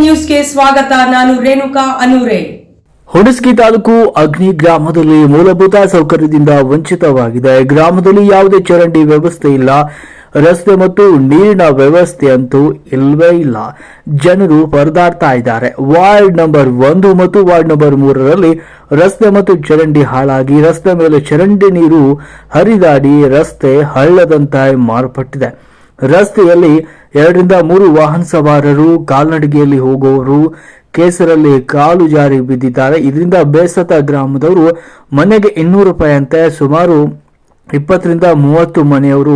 ನ್ಯೂಸ್ಗೆ ಸ್ವಾಗತ, ನಾನು ರೇಣುಕಾ ತಾಲೂಕು ಅಗ್ನಿ ಗ್ರಾಮದಲ್ಲಿ ಮೂಲಭೂತ ಸೌಕರ್ಯದಿಂದ ವಂಚಿತವಾಗಿದೆ. ಗ್ರಾಮದಲ್ಲಿ ಯಾವುದೇ ಚರಂಡಿ ವ್ಯವಸ್ಥೆ ಇಲ್ಲ. ರಸ್ತೆ ಮತ್ತು ನೀರಿನ ವ್ಯವಸ್ಥೆ ಅಂತೂ ಇಲ್ಲವೇ ಇಲ್ಲ. ಜನರು ಪರದಾಡ್ತಾ ಇದ್ದಾರೆ. ವಾರ್ಡ್ ನಂಬರ್ ಒಂದು ಮತ್ತು ವಾರ್ಡ್ ನಂಬರ್ ಮೂರರಲ್ಲಿ ರಸ್ತೆ ಮತ್ತು ಚರಂಡಿ ಹಾಳಾಗಿ, ರಸ್ತೆ ಮೇಲೆ ಚರಂಡಿ ನೀರು ಹರಿದಾಡಿ ರಸ್ತೆ ಹಳ್ಳದಂತೆ ಮಾರ್ಪಟ್ಟಿದೆ. ರಸ್ತೆಯಲ್ಲಿ ಎರಡರಿಂದ ಮೂರು ವಾಹನ ಸವಾರರು, ಕಾಲ್ನಡಿಗೆಯಲ್ಲಿ ಹೋಗುವವರು ಕೇಸರಲ್ಲಿ ಕಾಲು ಜಾರಿ ಬಿದ್ದಿದ್ದಾರೆ. ಇದರಿಂದ ಬೇಸತ್ತ ಗ್ರಾಮದವರು ಮನೆಗೆ ಇನ್ನೂರು ಅಂತ ಸುಮಾರು ಇಪ್ಪತ್ತರಿಂದ ಮೂವತ್ತು ಮನೆಯವರು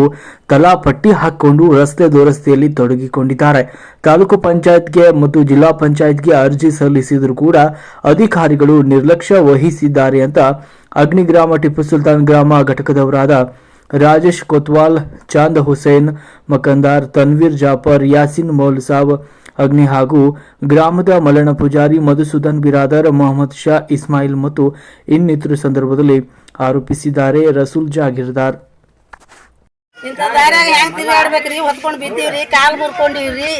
ತಲಾ ಪಟ್ಟಿ ಹಾಕಿಕೊಂಡು ರಸ್ತೆ ದುರಸ್ತಿಯಲ್ಲಿ ತೊಡಗಿಕೊಂಡಿದ್ದಾರೆ. ತಾಲೂಕು ಪಂಚಾಯತ್ಗೆ ಮತ್ತು ಜಿಲ್ಲಾ ಪಂಚಾಯತ್ಗೆ ಅರ್ಜಿ ಸಲ್ಲಿಸಿದರೂ ಕೂಡ ಅಧಿಕಾರಿಗಳು ನಿರ್ಲಕ್ಷ್ಯ ವಹಿಸಿದ್ದಾರೆ ಅಂತ ಅಗ್ನಿಗ್ರಾಮ ಟಿಪ್ಪು ಸುಲ್ತಾನ್ ಗ್ರಾಮ ಘಟಕದವರಾದ ರಾಜೇಶ್ ಕೊತ್ವಾಲ್ ಚಾಂದ್ ಹುಸೇನ್ ಮಕಂದಾರ್ ತನ್ವೀರ್ ಜಾಫರ್ ಯಾಸಿನ್ ಮೌಲ್ ಸಾಬ್ ಅಗ್ನಿ ಹಾಗೂ ಗ್ರಾಮದ ಮಲಣ ಪೂಜಾರಿ ಮಧುಸೂದನ್ ಬಿರಾದರ್ ಮೊಹಮ್ಮದ್ ಶಾ ಇಸ್ಮಾಯಿಲ್ ಮತ್ತು ಇನ್ನಿತರ ಸಂದರ್ಭದಲ್ಲಿ ಆರೋಪಿಸಿದ್ದಾರೆ ರಸೂಲ್ ಜಾಗೀರ್ದಾರ್. ಇಂಥ ದಾರ್ಯಾಗ ಹೆಂಗ್ ತಿರುಗಾಡ್ಬೇಕ್ರಿ? ಹೊತ್ಕೊಂಡ್ ಬಿದ್ದೀವ್ರಿ ಕಾಲ್ ಮುರ್ಕೊಂಡಿವ್ರಿ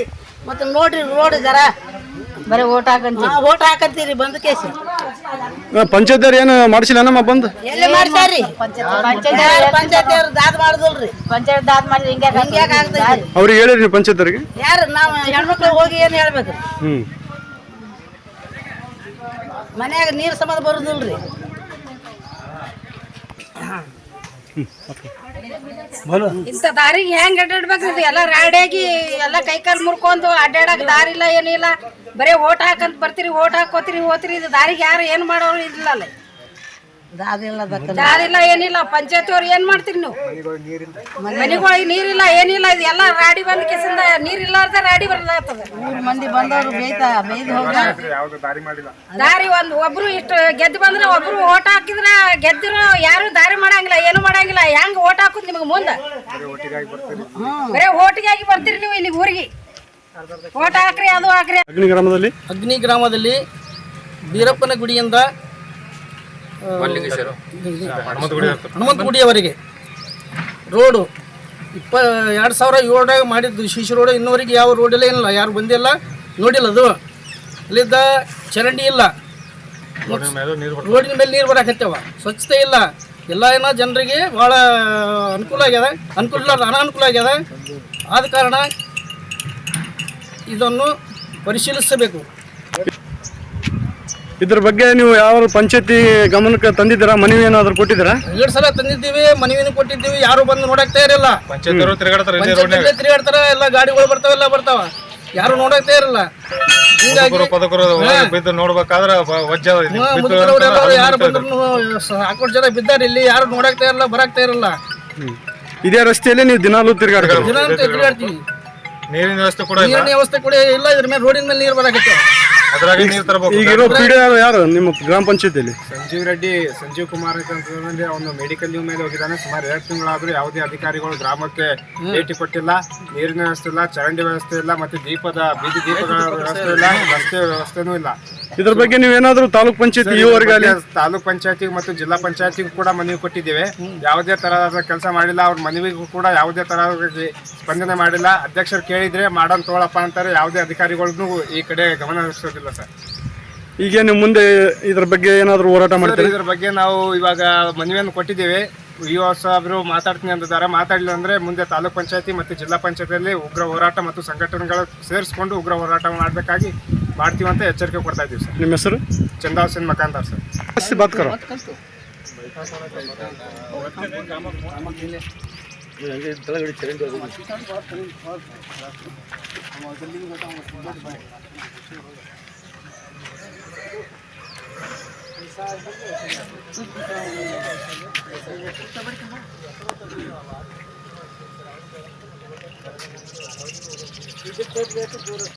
ಮತ್ತೆ ನೋಡ್ರಿ ರೋಡ್ ಜರ ಬರೀ ಓಟ್ ಹಾಕಂತ ಓಟ್ ಹಾಕಂತೀರಿ ಬಂದ್ ಕೇಸಿ. ಪಂಚಾಯತ್ ಏನು ಮಾಡಿಸಿಲ್ಲ ನಮ್ಮ ಬಂದು? ಎಲ್ಲಿ ಮಾಡ್ತಾರ್ರಿ ಪಂಚಾಯತ್ ದಾದ್ ಮಾಡುದಿಲ್ರಿ. ಪಂಚಾಯತ್ ದಾದ್ ಮಾಡಿ ಹಿಂಗೆ ಹಿಂಗ್ಯಾಕ್ ಆಗ್ತೈತಿ ಅವ್ರಿಗೆ ಹೇಳಿರಿ ನೀವು ಪಂಚಾಯತ್ ಅವ್ರಿಗೆ ಯಾರು? ನಾವು ಹೆಣ್ಮಕ್ಳು ಹೋಗಿ ಏನು ಹೇಳ್ಬೇಕು ಹ್ಞೂ ಮನ್ಯಾಗ ನೀರ್ ಸಂಬಂಧ ಬರುದಿಲ್ರಿ. ಇಂಥ ದಾರಿಗೆ ಹೆಂಗ್ ಅಡ್ಡಾಡ್ಬೇಕು? ಎಲ್ಲ ರಾಡಿಯಾಗಿ ಎಲ್ಲ ಕೈಕಾಲ್ ಮುರ್ಕೊಂಡು ಅಡ್ಡಾಡಕ್ ದಾರಿ ಇಲ್ಲ ಏನಿಲ್ಲ. ಬರೇ ಓಟ್ ಹಾಕಂತ ಬರ್ತೀರಿ, ಓಟ್ ಹಾಕೋತೀರಿ ಹೋತ್ರಿ ಇದು ದಾರಿಗೆ ಯಾರು ಏನ್ ಮಾಡೋರು ಇಲ್ಲ ದಾದಿಲ್ಲ ದಾರಿ ಇಲ್ಲ ಏನಿಲ್ಲ ಪಂಚಾಯತ್ ಅವ್ರು ಏನ್ ಮಾಡ್ತೀರಿ ನೀವು? ಮನೆಗಳಿಗೆ ನೀರಿಲ್ಲ ಏನಿಲ್ಲ ಇದು ಎಲ್ಲ ರಾಡಿ ಬಂದ ಕೆಸಿಂದ ನೀರಿಲ್ಲಾರ್ದ ರಾಡಿ ಬರ್ಲಾಗ್ತದ. ಮಂದಿ ಬಂದವರು ಬೇಯ್ತಾ ಬೇಯ್ದು ದಾರಿ ಒಂದು ಒಬ್ರು ಇಷ್ಟು ಗೆದ್ದು ಬಂದ್ರೆ ಒಬ್ರು ಓಟ್ ಹಾಕಿದ್ರ ಗೆದ್ದಿರೋ ಯಾರು ದಾರಿ ಮಾಡಂಗಿಲ್ಲ ಏನು ಮಾಡಂಗಿಲ್ಲ ಹೆಂಗ್ ಓಟ್ ಹಾಕುದ್ ನಿಮ್ಗೆ ಮುಂದ? ಬರೇ ಓಟಿಗಾಗಿ ಬರ್ತೀರಿ. ನೀವು ಇಲ್ಲಿ ಊರಿಗೆ. ಓಟ್ ಹಾಕ್ರಿ ಅದು ಹಾಕ್ರಿ. ಅಗ್ನಿ ಗ್ರಾಮದಲ್ಲಿ ಅಗ್ನಿ ಗ್ರಾಮದಲ್ಲಿ ಬೀರಪ್ಪನ ಗುಡಿಯಿಂದ ಆ, ಹನುಮಂತ ಗುಡಿಯವರೆಗೆ ರೋಡು ಇಪ್ಪ ಎರಡು ಸಾವಿರ ಏಳರಾಗ ಮಾಡಿದ್ದು. ಶಿಶು ರೋಡು ಇನ್ನೂವರೆಗೆ ಯಾವ ರೋಡ್ ಇಲ್ಲ ಏನಿಲ್ಲ ಯಾರು ಬಂದಿಲ್ಲ ನೋಡಿಲ್ಲ ಅದು. ಅಲ್ಲಿದ್ದ ಚರಂಡಿ ಇಲ್ಲ. ರೋಡಿನ ಮೇಲೆ ನೀರು ಬರಾಕತ್ತೇವ. ಸ್ವಚ್ಛತೆ ಇಲ್ಲ. ಎಲ್ಲ ಏನ ಜನರಿಗೆ ಭಾಳ ಅನುಕೂಲ ಆಗ್ಯದ. ಅನುಕೂಲ ಇಲ್ಲ ಅನಾನುಕೂಲ ಆಗ್ಯದ. ಆದ ಕಾರಣ ಇದನ್ನು ಪರಿಶೀಲಿಸಬೇಕು. ಇದ್ರ ಬಗ್ಗೆ ನೀವು ಯಾವ ಪಂಚಾಯತಿ ಗಮನಕ್ಕೆ ತಂದಿದ್ದೀರಾ? ಮನವಿ ಏನಾದ್ರು ಕೊಟ್ಟಿದ್ದೀರಾ? ಎರಡ್ ಸಲ ತಂದಿದ್ದೀವಿ ಮನವಿನೂ ಕೊಟ್ಟಿದ್ದೀವಿ ಯಾರು ಬಂದು ನೋಡಕ್ ತಯಾರಿಲ್ಲ ಪಂಚಾಯತ್ ತಿರುಗಾಡ್ತಾರ ಎಲ್ಲ ಗಾಡಿಗಳು ಬರ್ತಾವ ಎಲ್ಲ ಬರ್ತಾವ. ಯಾರು ನೋಡಕ್ ತಯಾರಿಲ್ಲ ಹಿಂಗಾಗಿ ಬಿದ್ದು ನೋಡ್ಬೇಕಾದ್ರೆ ವಜ್ಜ ಹಾ, ಯಾರು ಬಂದ್ರು ಹಾಕೊಂಡು ಜನ ಬಿದ್ದಾರೆ ಇಲ್ಲಿ ಯಾರು ನೋಡಕ್ ತಯಾರಿಲ್ಲ ಬರಕ್ ತಯಾರಿಲ್ಲ ಇದೇ ರಸ್ತೆಯಲ್ಲಿ ನೀವು ದಿನಾಲೂ ತಿರುಗಾಡ್ತೀವಿ. ನೀರಿನ ವ್ಯವಸ್ಥೆ ಕೂಡ ಇಲ್ಲ. ನೀರಿನ ವ್ಯವಸ್ಥೆ ಕೂಡ ಇಲ್ಲ ಇದ್ರ ಮೇಲೆ ರೋಡಿನ ಮೇಲೆ ನೀರು ಬರಾಕತ್ತೆ. ಅದ್ರಾಗ ನೀರು ತರಬೇಕು. ಈಗ ಇರೋ ಪಿ ಯಾರು ನಿಮ್ಮ ಗ್ರಾಮ ಪಂಚಾಯತಿಯಲ್ಲಿ? ಸಂಜೀವ್ ರೆಡ್ಡಿ ಸಂಜೀವ್ ಕುಮಾರ್ ಅಂತಂದ್ರೆ ಅವನು ಮೆಡಿಕಲ್ ಲೀವ್ ಮೇಲೆ ಹೋಗಿದ್ದಾನೆ. ಸುಮಾರು ಎರಡು ತಿಂಗಳಾದ್ರೂ ಯಾವುದೇ ಅಧಿಕಾರಿಗಳು ಗ್ರಾಮಕ್ಕೆ ಭೇಟಿ ಕೊಟ್ಟಿಲ್ಲ. ನೀರಿನ ವ್ಯವಸ್ಥೆ ಇಲ್ಲ ಚರಂಡಿ ವ್ಯವಸ್ಥೆ ಇಲ್ಲ ಮತ್ತೆ ದೀಪದ ಬೀದಿ ದೀಪಗಳ ವ್ಯವಸ್ಥೆ ಇಲ್ಲ ರಸ್ತೆ ವ್ಯವಸ್ಥೆನೂ ಇಲ್ಲ. ಇದ್ರ ಬಗ್ಗೆ ನೀವೇನಾದ್ರೂ ತಾಲೂಕ್ ಪಂಚಾಯತಿ ಈವರೆಗೆ ಅಲ್ಲಿ ತಾಲೂಕ್ ಪಂಚಾಯತಿಗೆ ಮತ್ತು ಜಿಲ್ಲಾ ಪಂಚಾಯತಿಗೂ ಕೂಡ ಮನವಿ ಕೊಟ್ಟಿದ್ದೇವೆ. ಯಾವುದೇ ತರಹದ ಕೆಲಸ ಮಾಡಿಲ್ಲ ಅವ್ರ ಮನವಿಗೂ ಕೂಡ ಯಾವುದೇ ತರಹದ ಸ್ಪಂದನೆ ಮಾಡಿಲ್ಲ. ಅಧ್ಯಕ್ಷರು ಕೇಳಿದ್ರೆ ಮಾಡೋಣ ತೋಳಪ್ಪ ಅಂತಾರೆ ಯಾವುದೇ ಅಧಿಕಾರಿಗಳಿಗೂ ಈ ಕಡೆ ಗಮನ ಹರಿಸೋದಿಲ್ಲ ಸರ್. ಈಗ ನೀವು ಮುಂದೆ ಇದ್ರ ಬಗ್ಗೆ ಏನಾದ್ರು ಹೋರಾಟ ಮಾಡ್ತೀರಿ? ಇದ್ರ ಬಗ್ಗೆ ನಾವು ಇವಾಗ ಮನವಿಯನ್ನು ಕೊಟ್ಟಿದ್ದೇವೆ. ಯುವ ಸಾಹೇಬರು ಮಾತಾಡ್ತೀನಿ ಅಂದಿದ್ದಾರೆ. ಮಾತಾಡಲಿಲ್ಲ ಅಂದ್ರೆ ಮುಂದೆ ತಾಲೂಕ್ ಪಂಚಾಯತಿ ಮತ್ತು ಜಿಲ್ಲಾ ಪಂಚಾಯತಿಯಲ್ಲಿ ಉಗ್ರ ಹೋರಾಟ ಮತ್ತು ಸಂಘಟನೆಗಳು ಸೇರಿಸಿಕೊಂಡು ಉಗ್ರ ಹೋರಾಟ ಮಾಡಬೇಕಾಗಿ भारतीय अंत एचर के दिवस निम्बर चंदा हुसैन मकानदार सर से बात करो ये